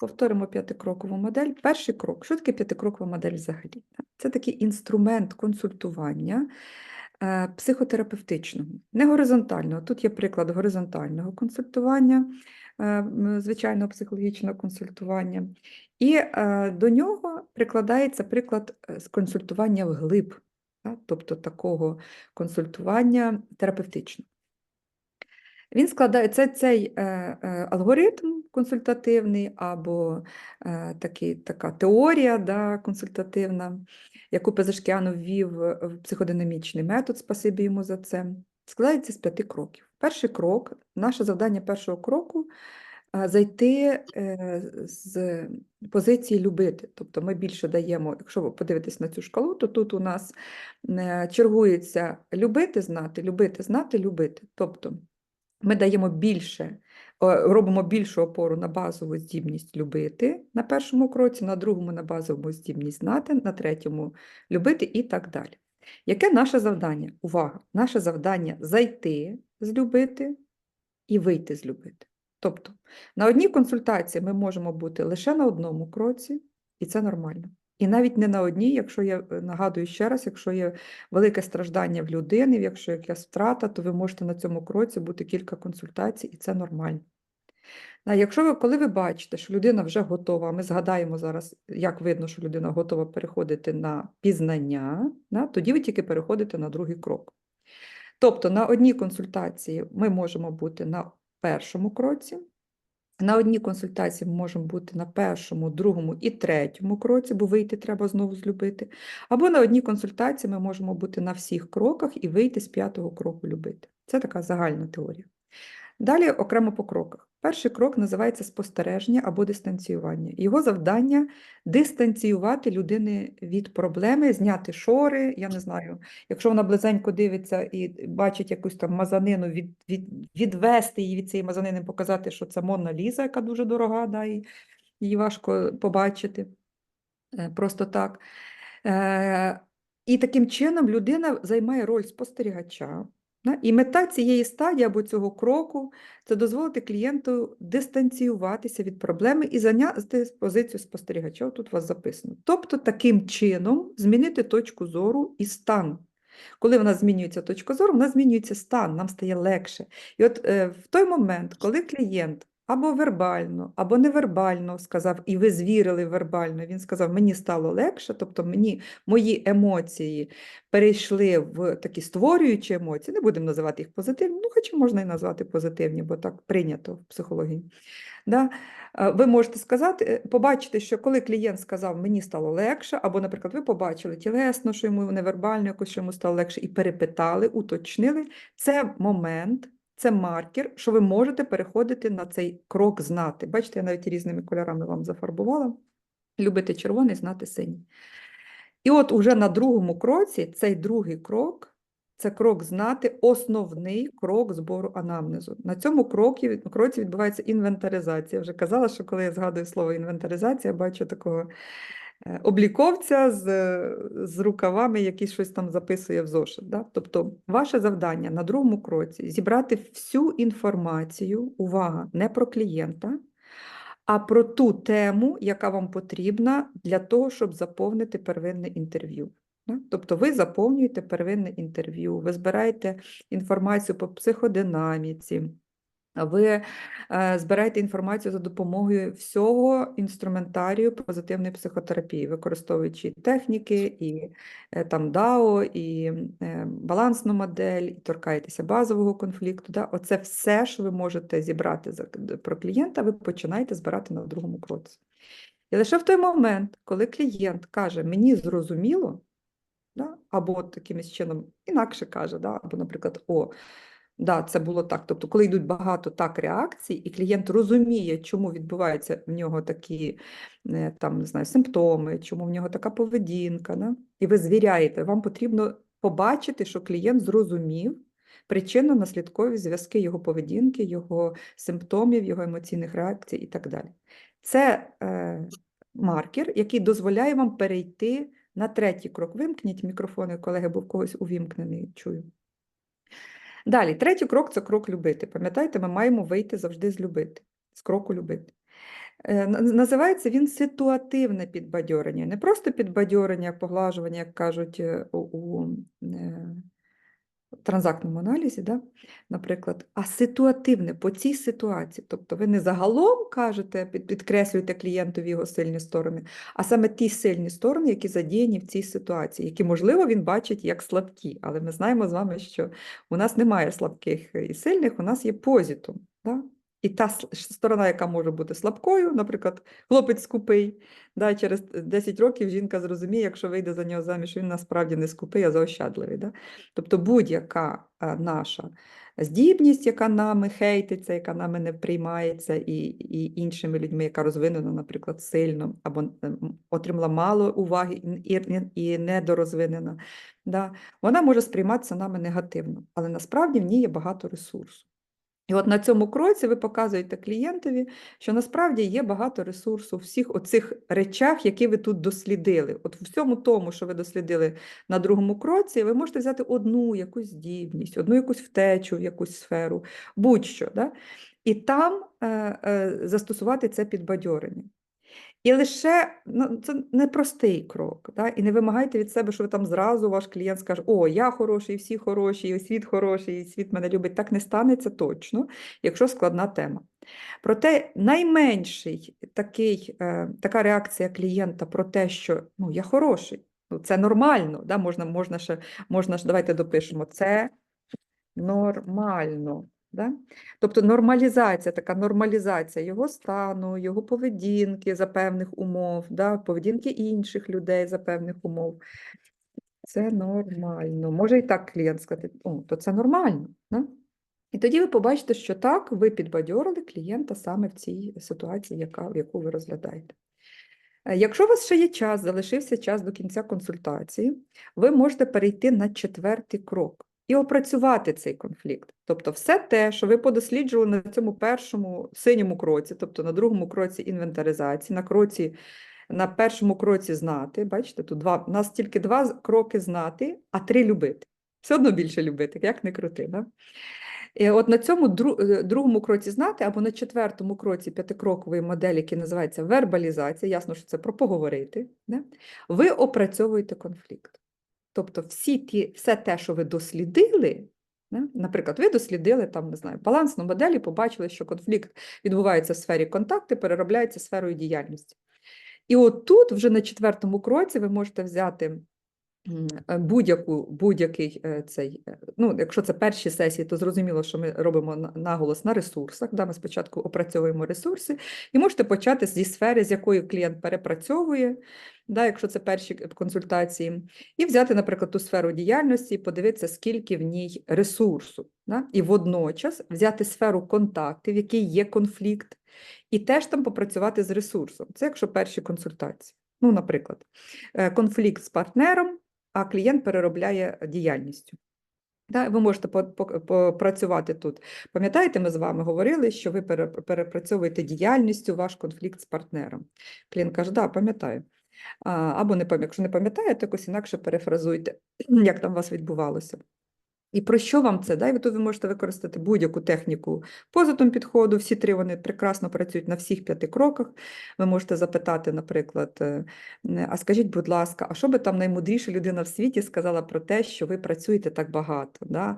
Повторимо п'ятикрокову модель. Перший крок. Що таке п'ятикрокова модель взагалі? Це такий інструмент консультування е, психотерапевтичного, не горизонтального. Тут є приклад горизонтального консультування, е, звичайного психологічного консультування. І е, до нього прикладається приклад з консультування вглиб, тобто такого консультування терапевтичного. Він складається цей е, е, алгоритм консультативний або е, такий, така теорія да, консультативна, яку Пезешкіан ввів в психодинамічний метод, спасибі йому за це, складається з п'яти кроків. Перший крок, наше завдання першого кроку зайти з позиції любити. Тобто ми більше даємо, якщо ви подивитесь на цю шкалу, то тут у нас чергується любити, знати, любити, знати, любити. Тобто ми даємо більше, робимо більшу опору на базову здібність любити на першому кроці, на другому на базову здібність знати, на третьому любити і так далі. Яке наше завдання? Увага! Наше завдання зайти з любити і вийти з любити. Тобто на одній консультації ми можемо бути лише на одному кроці, і це нормально. І навіть не на одній, якщо я е, нагадую ще раз, якщо є велике страждання в людини, якщо якась втрата, то ви можете на цьому кроці бути кілька консультацій, і це нормально. А якщо ви, коли ви бачите, що людина вже готова, ми згадаємо зараз, як видно, що людина готова переходити на пізнання, да, тоді ви тільки переходите на другий крок. Тобто на одній консультації ми можемо бути на першому кроці, на одній консультації ми можемо бути на першому, другому і третьому кроці, бо вийти треба знову злюбити. Або на одній консультації ми можемо бути на всіх кроках і вийти з п'ятого кроку любити. Це така загальна теорія. Далі окремо по кроках. Перший крок називається спостереження або дистанціювання. Його завдання дистанціювати людини від проблеми, зняти шори. Я не знаю, якщо вона близенько дивиться і бачить якусь там мазанину, від, від, відвести її від цієї мазанини, показати, що це Монна Ліза, яка дуже дорога, да, і її важко побачити е, просто так. Е, І таким чином людина займає роль спостерігача. І мета цієї стадії або цього кроку це дозволити клієнту дистанціюватися від проблеми і зайняти позицію спостерігача. Тут у вас записано. Тобто таким чином змінити точку зору і стан. Коли в нас змінюється точка зору, в нас змінюється стан, нам стає легше. І от е, в той момент, коли клієнт або вербально, або невербально сказав, і ви звірили вербально, він сказав, мені стало легше, тобто мені мої емоції перейшли в такі створюючі емоції, не будемо називати їх позитивні, ну хоча можна і назвати позитивні, бо так прийнято в психології. Да? Е, Ви можете сказати, е, побачити, що коли клієнт сказав, мені стало легше, або, наприклад, ви побачили тілесно, що йому невербально якось що йому стало легше, і перепитали, уточнили, це момент, це маркер, що ви можете переходити на цей крок знати. Бачите, я навіть різними кольорами вам зафарбувала. Любити червоний, знати синій. І от уже на другому кроці, цей другий крок, це крок знати, основний крок збору анамнезу. На цьому крокі, кроці відбувається інвентаризація. Я вже казала, що коли я згадую слово інвентаризація, бачу такого обліковця з, е, з рукавами, який щось там записує в зошит. Да? Тобто ваше завдання на другому кроці зібрати всю інформацію, увага, не про клієнта, а про ту тему, яка вам потрібна для того, щоб заповнити первинне інтерв'ю. Тобто ви заповнюєте первинне інтерв'ю, ви збираєте інформацію по психодинаміці, ви е, збираєте інформацію за допомогою всього інструментарію позитивної психотерапії, використовуючи техніки, і е, там ДАО, і е, балансну модель, і торкаєтеся базового конфлікту. Да? Оце все, що ви можете зібрати про клієнта, ви починаєте збирати на другому кроці. І лише в той момент, коли клієнт каже, мені зрозуміло, да? або от такимось чином інакше каже, да? або, наприклад, о, да, це було так. Тобто, коли йдуть багато так реакцій, і клієнт розуміє, чому відбуваються в нього такі е, там, не знаю, симптоми, чому в нього така поведінка, да? і ви звіряєте, вам потрібно побачити, що клієнт зрозумів причинно-наслідкові зв'язки його поведінки, його симптомів, його емоційних реакцій і так далі. Це е, маркер, який дозволяє вам перейти на третій крок. Вимкніть мікрофони, колеги, бо в когось увімкнений, чую. Далі, третій крок це крок любити. Пам'ятаєте, ми маємо вийти завжди з любити, з кроку любити. Е, Називається він ситуативне підбадьорення. Не просто підбадьорення, поглажування, як кажуть е, у, е, транзактному аналізі, да? наприклад, а ситуативне по цій ситуації. Тобто ви не загалом кажете, підкреслюєте клієнтові його сильні сторони, а саме ті сильні сторони, які задіяні в цій ситуації, які, можливо, він бачить як слабкі. Але ми знаємо з вами, що у нас немає слабких і сильних, у нас є позитум. Да? І та сторона, яка може бути слабкою, наприклад, хлопець скупий, да, через 10 років жінка зрозуміє, якщо вийде за нього заміж, він насправді не скупий, а заощадливий. Да? Тобто будь-яка е, наша здібність, яка нами хейтиться, яка нами не приймається, і, і іншими людьми, яка розвинена, наприклад, сильно, або отримала мало уваги і, і недорозвинена, да? вона може сприйматися нами негативно, але насправді в ній є багато ресурсу. І от на цьому кроці ви показуєте клієнтові, що насправді є багато ресурсу в всіх оцих речах, які ви тут дослідили. От в всьому тому, що ви дослідили на другому кроці, ви можете взяти одну якусь здібність, одну якусь втечу в якусь сферу, будь-що. Да? І там е, е, застосувати це підбадьорення. І лише ну, це непростий крок. Да? І не вимагайте від себе, що ви там зразу ваш клієнт скаже, о, я хороший, всі хороші, і світ хороший, і світ мене любить. Так не станеться точно, якщо складна тема. Проте найменший такий, е, така реакція клієнта про те, що ну, я хороший, ну, це нормально, да? можна, можна ще, можна ж, давайте допишемо, це нормально. Да? Тобто нормалізація, така нормалізація його стану, його поведінки за певних умов, да? поведінки інших людей за певних умов. Це нормально. Може і так клієнт сказати, о, то це нормально. Да? І тоді ви побачите, що так, ви підбадьорили клієнта саме в цій ситуації, яка, яку ви розглядаєте. Е, Якщо у вас ще є час, залишився час до кінця консультації, ви можете перейти на четвертий крок і опрацювати цей конфлікт. Тобто, все те, що ви подосліджували на цьому першому синьому кроці, тобто на другому кроці інвентаризації, на кроці, на першому кроці знати, бачите, тут два, у нас тільки два кроки знати, а три любити. Все одно більше любити, як не крути. Да? І от на цьому е, другому кроці знати, або на четвертому кроці п'ятикрокової моделі, який називається вербалізація, ясно, що це про поговорити, да? ви опрацьовуєте конфлікт. Тобто всі ті, все те, що ви дослідили, да? наприклад, ви дослідили там, не знаю, балансну модель і побачили, що конфлікт відбувається в сфері контакти, переробляється сферою діяльності. І отут, вже на четвертому кроці, ви можете взяти будь-яку, будь-який е, цей, е, ну, якщо це перші сесії, то зрозуміло, що ми робимо наголос на ресурсах. Да? Ми спочатку опрацьовуємо ресурси, і можете почати зі сфери, з якої клієнт перепрацьовує, да, якщо це перші консультації, і взяти, наприклад, ту сферу діяльності і подивитися, скільки в ній ресурсу. Да? І водночас взяти сферу контактів, в якій є конфлікт, і теж там попрацювати з ресурсом. Це якщо перші консультації. Ну, наприклад, е, конфлікт з партнером, а клієнт переробляє діяльністю. Да, ви можете по- по- попрацювати тут. Пам'ятаєте, ми з вами говорили, що ви перепрацьовуєте діяльністю ваш конфлікт з партнером. Клієнт каже, да, пам'ятаю. Або не пам'ятаю. Якщо не пам'ятаєте, якось інакше перефразуйте, як там у вас відбувалося. І про що вам це? Да? І ви тут ви можете використати будь-яку техніку позитум підходу. Всі три вони прекрасно працюють на всіх п'яти кроках. Ви можете запитати, наприклад, е, а скажіть, будь ласка, а що би там наймудріша людина в світі сказала про те, що ви працюєте так багато, да?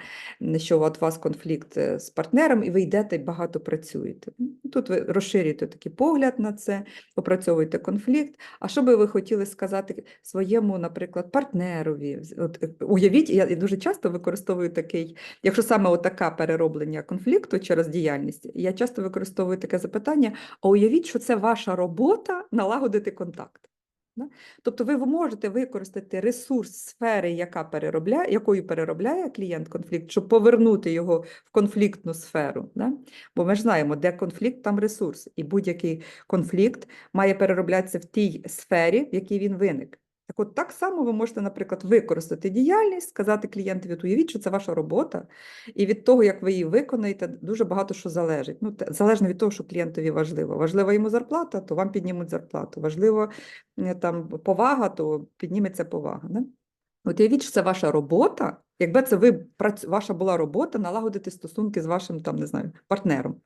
Що от у вас конфлікт е, з партнером, і ви йдете і багато працюєте. Тут ви розширюєте такий погляд на це, опрацьовуєте конфлікт. А що би ви хотіли сказати своєму, наприклад, партнерові? От, е, уявіть, я дуже часто використовую такий, якщо саме отака перероблення конфлікту через діяльність, я часто використовую таке запитання: а уявіть, що це ваша робота налагодити контакт. Тобто ви можете використати ресурс сфери, яка переробляє, якою переробляє клієнт конфлікт, щоб повернути його в конфліктну сферу. Да? Бо ми ж знаємо, де конфлікт, там ресурс. І будь-який конфлікт має перероблятися в тій сфері, в якій він виник. Так от так само ви можете, наприклад, використати діяльність, сказати клієнтові, уявіть, що це ваша робота, і від того, як ви її виконаєте, дуже багато що залежить. Ну, залежно від того, що клієнтові важливо. Важлива йому зарплата, то вам піднімуть зарплату. Важливо е, там повага, то підніметься повага. Не? От уявіть, що це ваша робота, якби це ви ваша була робота налагодити стосунки з вашим там, не знаю, партнером.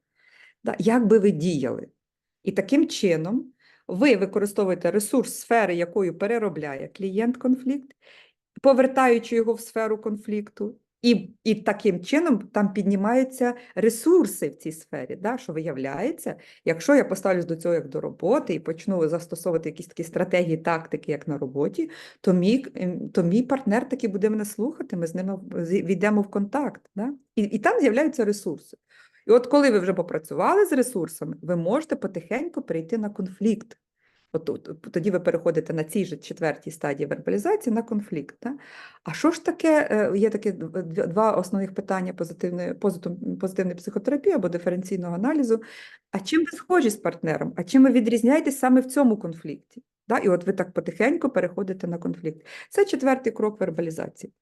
Да? Як би ви діяли? І таким чином ви використовуєте ресурс сфери, якою переробляє клієнт конфлікт, повертаючи його в сферу конфлікту, і, і таким чином там піднімаються ресурси в цій сфері. Да? Що виявляється, якщо я поставлюсь до цього як до роботи і почну застосовувати якісь такі стратегії, тактики, як на роботі, то мій, ем, то мій партнер таки буде мене слухати, ми з ними війдемо в контакт. Да? І, і там з'являються ресурси. І от коли ви вже попрацювали з ресурсами, ви можете потихеньку перейти на конфлікт. От, от, тоді ви переходите на цій же четвертій стадії вербалізації на конфлікт. Да? А що ж таке, е, є такі дв- дв- два основних питання позитивної, позитивної психотерапії або диференційного аналізу. А чим ви схожі з партнером? А чим ви відрізняєтесь саме в цьому конфлікті? Да? І от ви так потихеньку переходите на конфлікт. Це четвертий крок вербалізації.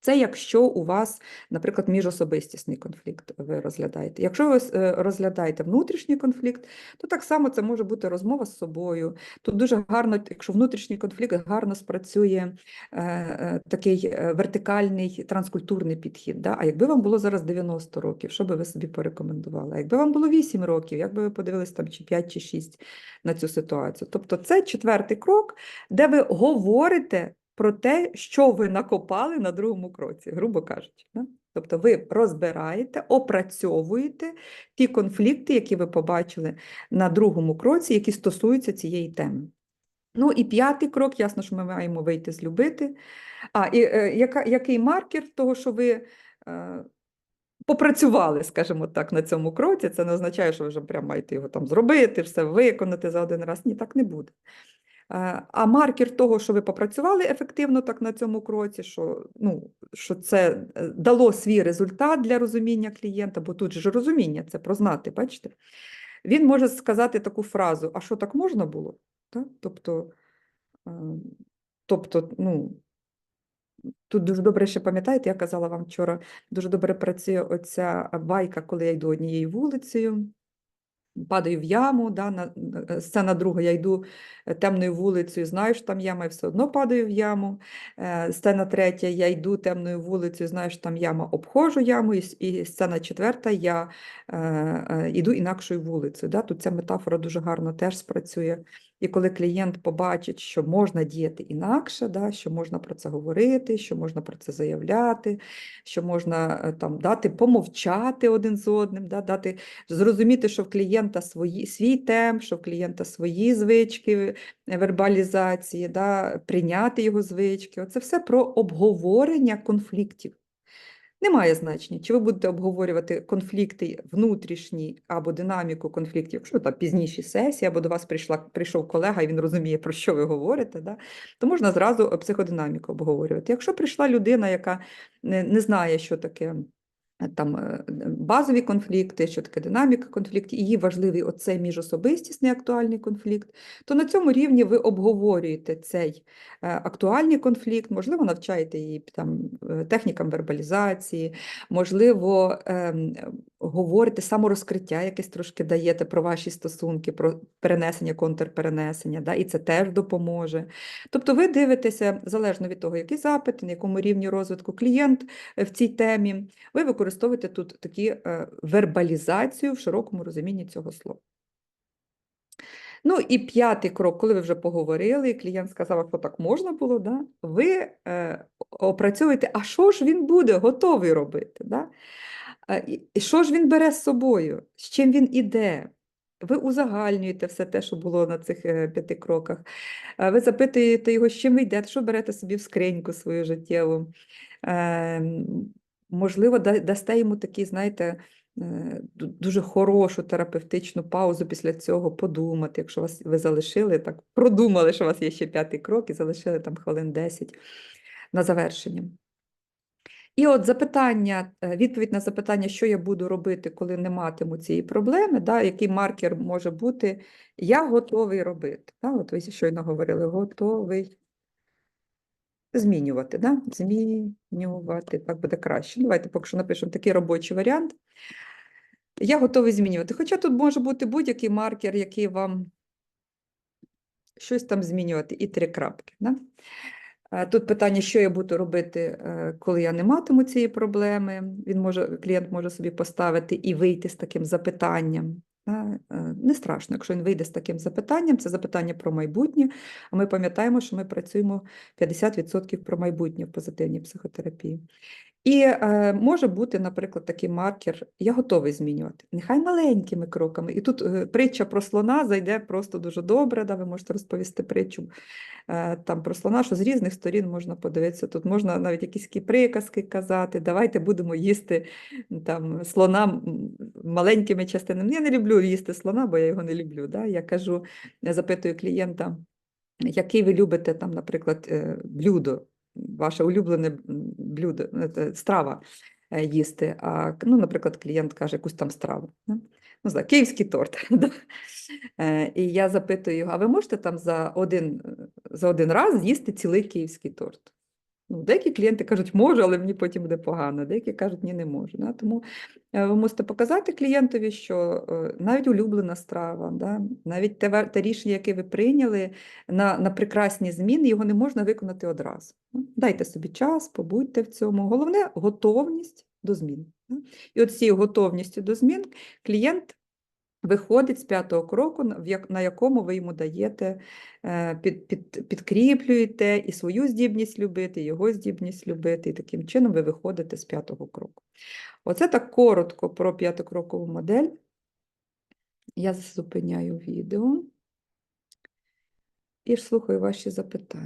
Це якщо у вас, наприклад, міжособистісний конфлікт ви розглядаєте. Якщо ви е, розглядаєте внутрішній конфлікт, то так само це може бути розмова з собою. Тут дуже гарно, якщо внутрішній конфлікт гарно спрацює е, е, такий е, вертикальний транскультурний підхід. Да? А якби вам було зараз 90 років, що би ви собі порекомендували? А якби вам було 8 років, як би ви подивились там чи 5 чи 6 на цю ситуацію? Тобто це четвертий крок, де ви говорите про те, що ви накопали на другому кроці, грубо кажучи. Да? Тобто ви розбираєте, опрацьовуєте ті конфлікти, які ви побачили на другому кроці, які стосуються цієї теми. Ну і п'ятий крок, ясно, що ми маємо вийти з любити. А, і е, яка, який маркер того, що ви е, попрацювали, скажімо так, на цьому кроці, це не означає, що ви вже прямо маєте його там зробити, все виконати за один раз. Ні, так не буде. Е, А маркер того, що ви попрацювали ефективно так на цьому кроці, що, ну, що це е, дало свій результат для розуміння клієнта, бо тут же розуміння, це про знати, бачите? Він може сказати таку фразу: а що так можна було? Так? Тобто, е, тобто, ну, тут дуже добре ще пам'ятаєте, я казала вам вчора, дуже добре працює оця байка, коли я йду однією вулицею падаю в яму, да, на, е, сцена друга, я йду е, темною вулицею, знаю, що там яма, і все одно падаю в яму. Е, Сцена третя, я йду темною вулицею, знаю, що там яма, обходжу яму, і, і сцена четверта, я е, е, йду інакшою вулицею. Да. Тут ця метафора дуже гарно теж спрацює. І коли клієнт побачить, що можна діяти інакше, да, що можна про це говорити, що можна про це заявляти, що можна е, там дати помовчати один з одним, да, дати зрозуміти, що в клієнта свої, свій темп, що в клієнта свої звички вербалізації, да, прийняти його звички. Оце все про обговорення конфліктів. Немає значення, чи ви будете обговорювати конфлікти внутрішні або динаміку конфліктів, якщо там пізніші сесії, або до вас прийшла, прийшов колега, і він розуміє, про що ви говорите, да? то можна зразу е, психодинаміку обговорювати. Якщо прийшла людина, яка не, не знає, що таке там е, базові конфлікти, що таке динаміка конфліктів, її важливий оцей міжособистісний актуальний конфлікт, то на цьому рівні ви обговорюєте цей е, актуальний конфлікт, можливо, навчаєте її там е, технікам вербалізації, можливо, ем, говорите саморозкриття, якесь трошки даєте про ваші стосунки, про перенесення, контрперенесення, да, і це теж допоможе. Тобто ви дивитеся, залежно від того, який запит, на якому рівні розвитку клієнт е, в цій темі, ви використовуєте тут такі е, вербалізацію в широкому розумінні цього слова. Ну і п'ятий крок, коли ви вже поговорили, і клієнт сказав, що так можна було, да? ви е, опрацьовуєте, а що ж він буде готовий робити? Да? І- що ж він бере з собою? З чим він іде? Ви узагальнюєте все те, що було на цих е, п'яти кроках. Ви запитуєте його, з чим ви йдете, що берете собі в скриньку свою життєву. Е, Можливо, дасте йому такий, знаєте, е, дуже хорошу терапевтичну паузу після цього подумати, якщо вас ви залишили, так продумали, що у вас є ще п'ятий крок, і залишили там хвилин 10 на завершення. І от запитання, е, відповідь на запитання, що я буду робити, коли не матиму цієї проблеми, да, який маркер може бути, я готовий робити. Да, от ви щойно говорили, готовий змінювати, да? змінювати, так буде краще. Давайте поки що напишемо такий робочий варіант. Я готовий змінювати. Хоча тут може бути будь-який маркер, який вам щось там змінювати, і три крапки. Да? Е, Тут питання, що я буду робити, е, коли я не матиму цієї проблеми. Він може, клієнт може собі поставити і вийти з таким запитанням. Е, Не страшно, якщо він вийде з таким запитанням, це запитання про майбутнє, а ми пам'ятаємо, що ми працюємо 50% про майбутнє в позитивній психотерапії. І е, може бути, наприклад, такий маркер, я готовий змінювати. Нехай маленькими кроками. І тут е, притча про слона зайде просто дуже добре, да, ви можете розповісти притчу е, там про слона, що з різних сторін можна подивитися. Тут можна навіть якісь приказки казати, давайте будемо їсти там, слона маленькими частинами. Я не люблю їсти слона, бо я його не люблю. Да? Я кажу, запитую клієнта, який ви любите, там, наприклад, е, блюдо, ваше улюблене блюдо, е, страва їсти. А, ну, наприклад, клієнт каже якусь там страву. Ну, знаю, київський торт. І я запитую його, а ви можете там за один, за один раз з'їсти цілий київський торт? Ну, деякі клієнти кажуть, можу, але мені потім буде погано. Деякі кажуть, ні, не можу. Да? Тому е, ви мусите показати клієнтові, що е, навіть улюблена страва, да? навіть те, те рішення, яке ви прийняли на, на прекрасні зміни, його не можна виконати одразу. Ну, Дайте собі час, побудьте в цьому. Головне готовність до змін. І от цією готовністю до змін клієнт виходить з п'ятого кроку, на- якому ви йому даєте, е, під, під, підкріплюєте і свою здібність любити, і його здібність любити, і таким чином ви виходите з п'ятого кроку. Оце так коротко про п'ятикрокову модель. Я зупиняю відео і слухаю ваші запитання.